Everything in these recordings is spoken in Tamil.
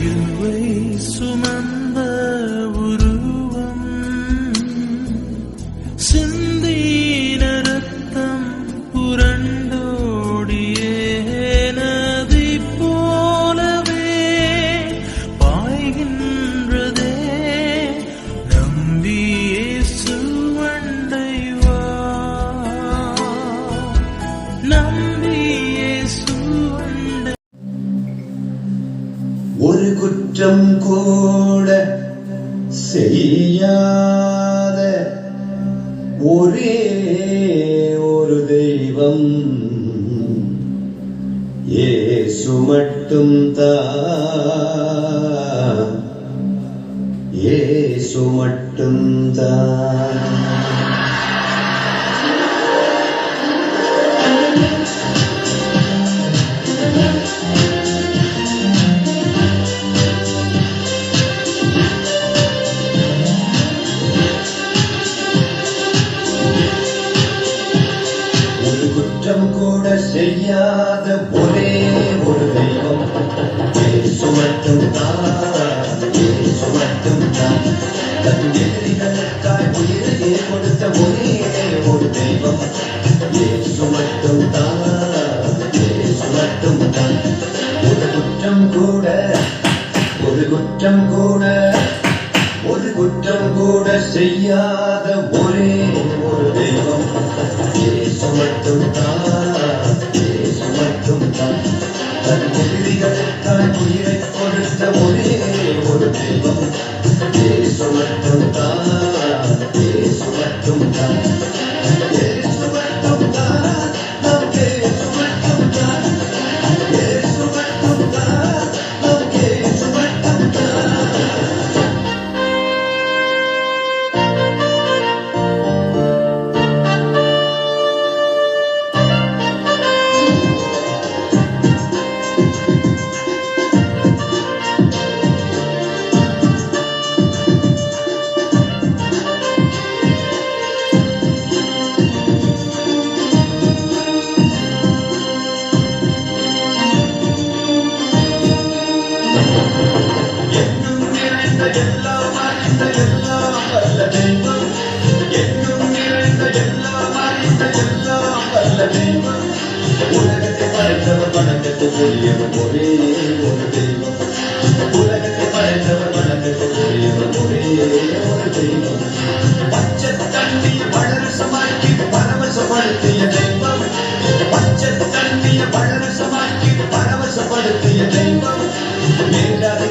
You always remember. குற்றம் கூட செய்யாத ஒரே ஒரு தெய்வம் ஏசு மட்டும் தான் ஏசு மட்டும் தான் செய்யாத ஒரே ஒரு தெய்வம். இயேசு மட்டும்தான் இயேசு மட்டும்தான். தன் எதிரிகளுக்காய் உயிரையே கொடுத்த ஒரே ஒரு தெய்வம். இயேசு மட்டும்தான் இயேசு மட்டும்தான். ஒரு குற்றம் கூட ஒரு குற்றம் கூட ஒரு குற்றம் கூட செய்யாத ஒரே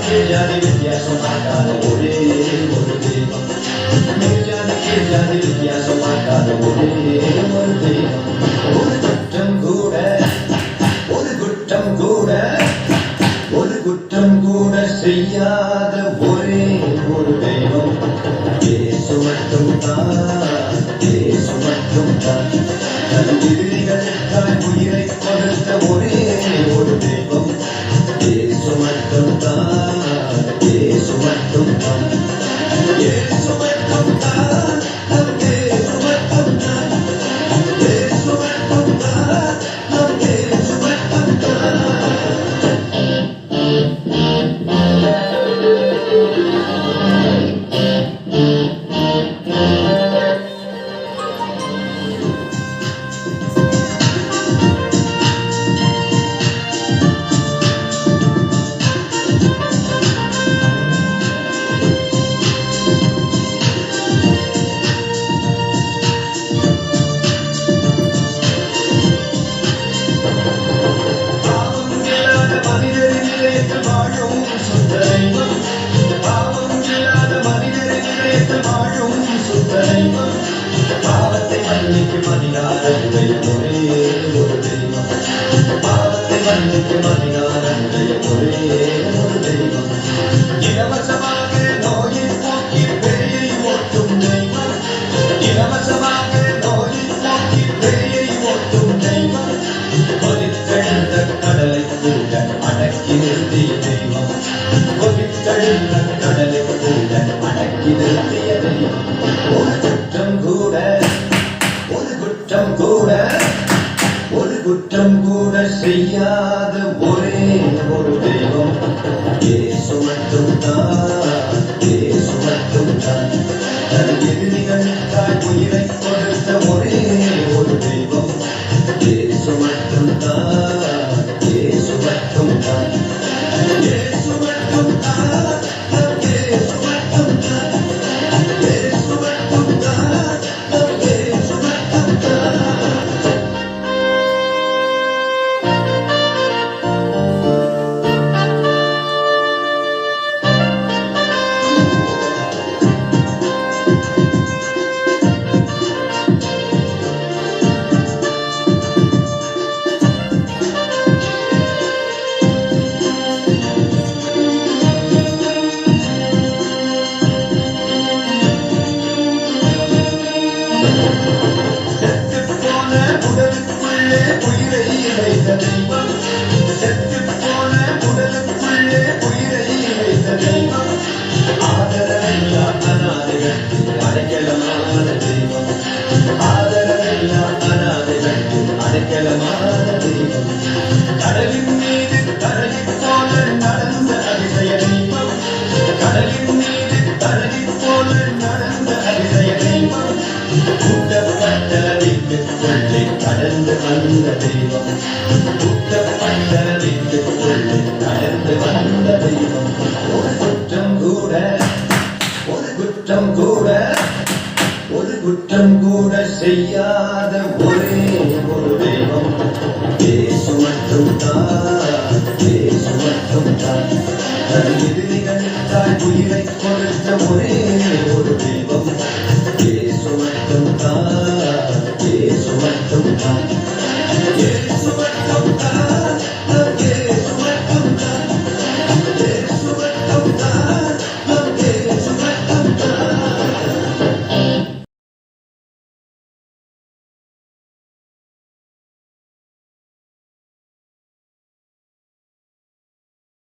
மேலாது கீழாது வித்தியாசம் பார்க்காத ஒரே ஒரு தெய்வம் மேலாது கீழாது வித்தியாசம் பார்க்காத ஒரே ஒரு தெய்வம் ஒரு குற்றம் கூட ஒரு குற்றம் கூட ஒரு குற்றம் கூட செய்யாத ஒரே ஒரு தெய்வம். இயேசு மட்டும்தான் இயேசு மட்டும்தான் தன். எதிரிகளுக்காய் உயிரை அதிகாரமுடைய ஒரே i don't know what Thank you. கடலின் மீது கடலை போல நடந்த அதிசய தெய்வம் கடலின் மீது கடலை போல நடந்த அதிசய தெய்வம் வீட்டுக்குள்ளே கடந்து வந்த தெய்வம் கூட்டப்பட்ட வீட்டுக்குள்ளே கடந்து வந்த தெய்வம் ஒரு குற்றம் கூட ஒரு குற்றம் கூட ஒரு குற்றம் கூட செய்யாத ஒரே ஒரு தெய்வம். பேசு இயேசு பேசு மட்டும் தான். தன் எதிரிகளுக்காய் உயிரை கொடுத்த ஒரே ஒரு தெய்வம்.